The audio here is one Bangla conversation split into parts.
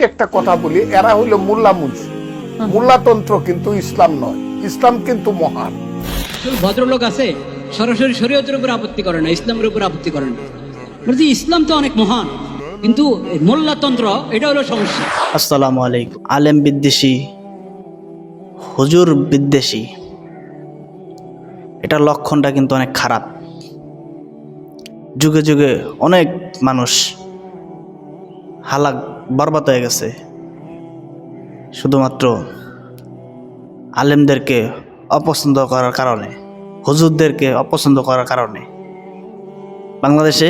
একটা কথা বলি এরা হইল মোল্লা মুন্সি। মোল্লাতন্ত্র কিন্তু ইসলাম নয় ইসলাম কিন্তু মহান। ভদ্রলোক আছে সরাসরি শরীয়তের উপর আপত্তি করে না ইসলামের উপর আপত্তি করেন বলছি ইসলাম তো অনেক মহান কিন্তু এই মোল্লাতন্ত্র এটা হলো সমস্যা। আসসালামু আলাইকুম আলেম বিদ্বেষী হুজুর বিদ্বেষী। এটার লক্ষণটা কিন্তু অনেক খারাপ। যুগে যুগে অনেক মানুষ হালাক বরবাদ হয়ে গেছে। শুধুমাত্র আলেমদেরকে অপছন্দ করার কারণে, হুজুরদেরকে অপছন্দ করার কারণে। বাংলাদেশে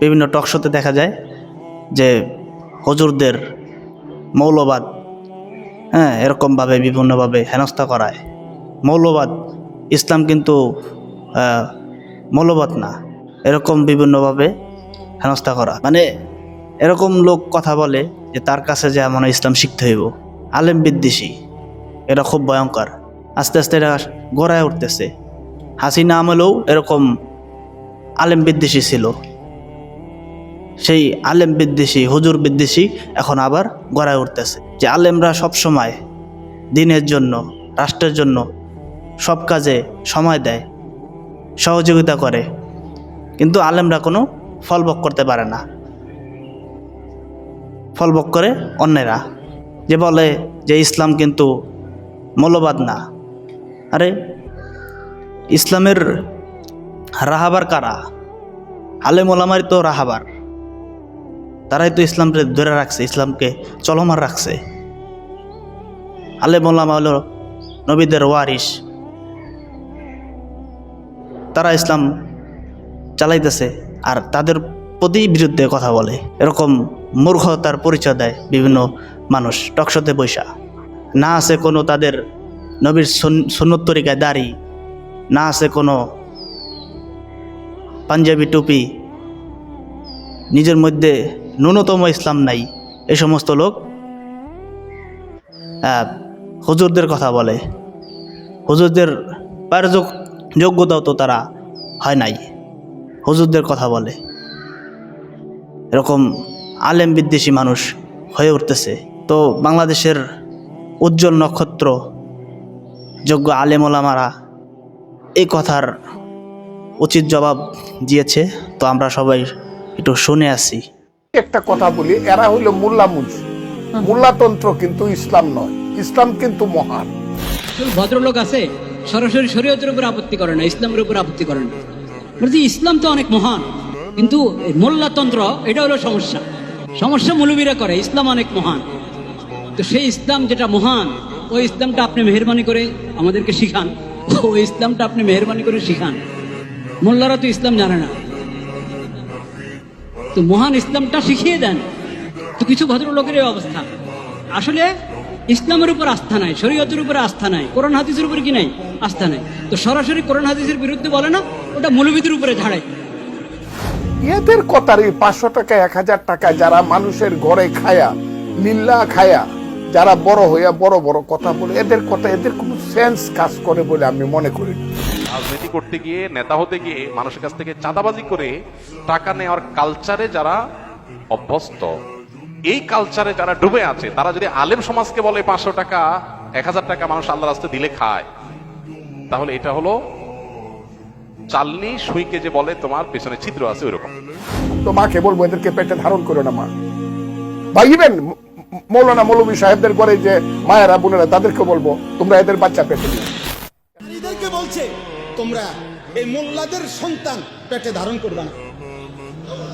বিভিন্ন টকশোতে দেখা যায় যে হুজুরদের মৌলবাদ হ্যাঁ এরকমভাবে, বিভিন্নভাবে হেনস্থা করায়। মৌলবাদ, ইসলাম কিন্তু মৌলবাদ না, এরকম বিভিন্নভাবে হেনস্থা করা। মানে এরকম লোক কথা বলে যে তার কাছে যে মনে ইসলাম শিখতে হইব। আলেম বিদ্বেষী। এটা খুব ভয়ঙ্কর। আস্তে আস্তে এটা গড়ায় উঠতেছে। হাসিনা আমলেও এরকম আলেম বিদ্বেষী ছিল। সেই আলেম বিদ্বেষী, হুজুর বিদ্বেষী এখন আবার গড়ায় উঠতেছে যে আলেমরা সব সময় দিনের জন্য, রাষ্ট্রের জন্য সব কাজে সময় দেয়, সহযোগিতা করে। কিন্তু আলেমরা কোনো ফলবক করতে পারে না। ফলবক করে অন্যেরা। যে বলে যে ইসলাম কিন্তু মৌলবাদ না। আরে, ইসলামের রাহাবার কারা? আলেম ওলামারি তো রাহাবার। তারাই তো ইসলামকে ধরে রাখছে, ইসলামকে চলমান রাখছে। আলেম ওলামা হলো নবীদের ওয়ারিস তারা ইসলাম চালাইতেছে আর তাদের প্রতি বিরুদ্ধে কথা বলে। এরকম মূর্খতার পরিচয় দেয় বিভিন্ন মানুষ টকশতে বৈশা। না আছে কোনো তাদের নবীর সুন- সুন্নত তরিকায় দাড়ি। না আছে কোনো পাঞ্জাবি টুপি। নিজের মধ্যে ন্যূনতম ইসলাম নাই। এই সমস্ত লোক হুজুরদের কথা বলে। হুজুরদের পায়ের যোগ্যতাও তো তারা হয় নাই। হুজুরদের কথা বলে। এরকম আলেম বিদ্বেষী মানুষ হয়ে উঠতেছে। তো বাংলাদেশের উজ্জ্বল নক্ষত্র যোগ্য আলেম ওলামারা এই কথার উচিত জবাব দিয়েছে। তো আমরা সবাই একটু শুনে আসি। একটা কথা বলি এরা হইল মোল্লা মুন্সি। মোল্লাতন্ত্র কিন্তু ইসলাম নয় ইসলাম কিন্তু মহান। ভদ্রলোক আছে সরাসরি শরীয়তের উপর আপত্তি করে না ইসলামের উপর আপত্তি করেন বলছি ইসলাম তো অনেক মহান। কিন্তু মোল্লাতন্ত্র, এটা হলো সমস্যা। সমস্যা মৌলবীরা করে, ইসলাম অনেক মহান। তো সেই ইসলাম যেটা মহান, ওই ইসলামটা আপনি মেহরবানি করে আমাদেরকে শিখান। ওই ইসলামটা আপনি মেহরবানি করে শিখান। মোল্লারা তো ইসলাম জানে না। তো মহান ইসলামটা শিখিয়ে দেন। তো কিছু ভদ্রলোকের এই অবস্থা। আসলে ইসলামের উপর আস্থা নাই, শরীয়তের উপর আস্থা নাই, কোরআন হাদিসের উপরে কি নাই? আস্থা নাই। তো সরাসরি কোরআন হাদিসের বিরুদ্ধে বলে না, ওটা মৌলবীদের উপরে ঝাড়ায় এদের কথার এই পাঁচশো টাকা, এক হাজার টাকা যারা মানুষের ঘরে খায়া লিল্লা খায়া, যারা বড় হইয়া বড় বড় কথা বলে, এদের কথা, এদের কোনো সেন্স কাজ করে বলে আমি মনে করি। রাজনীতি করতে গিয়ে, নেতা হতে গিয়ে, মানুষের কাছ থেকে চাঁদাবাজি করে টাকা নেওয়ার কালচারে যারা অভ্যস্ত, এই কালচারে যারা ডুবে আছে, তারা যদি আলেম সমাজকে বলে পাঁচশো টাকা, এক হাজার টাকা মানুষ আল্লাহ রাস্তায় দিলে খায়, তাহলে এটা হলো চালনি সুইকে যে বলে তোমার পেছনে ছিদ্র আছে ওইরকম। তো মাকে বলব এদেরকে পেটে ধারণ করো না মা। বা ইভেন মৌলানা মৌলবী সাহেবদের ঘরে যে মায়েরা বোনেরা তাদেরকে বলব তোমরা এদের বাচ্চা পেটে দিও নারীদেরকে বলছে তোমরা এই মোল্লাদের সন্তান পেটে ধারণ করবে না।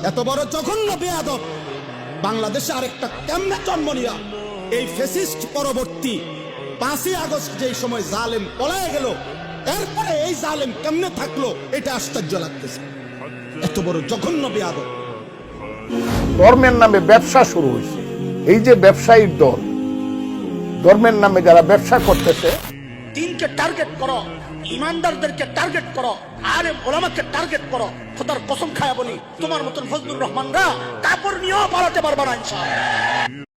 এত বড় জঘন্য বেয়াদব। বাংলাদেশে আরেকটা কেমনে জন্ম নিয়া এই ফেসিস্ট পরবর্তী পাঁচই আগস্ট যেই সময় জালেম পলায় গেল এরপরে এই জালেম কেমনে থাকল এটা আশ্চর্য লাগতেছে। এত বড় জঘন্য বেয়াদব। ধর্মের নামে ব্যবসা শুরু হয়েছে। এই যে ব্যবসায়ীর দল ধর্মের নামে যারা ব্যবসা করতেছে দিনকে টার্গেট করো ইমানদারদেরকে টার্গেট করো আরে ওলামাকে টার্গেট করো খোদার কসম খায়া বলি তোমার মতন ফজলুর রহমানরা কাপড় নিয়েও পালাতে পারবা না ইনশাআল্লাহ।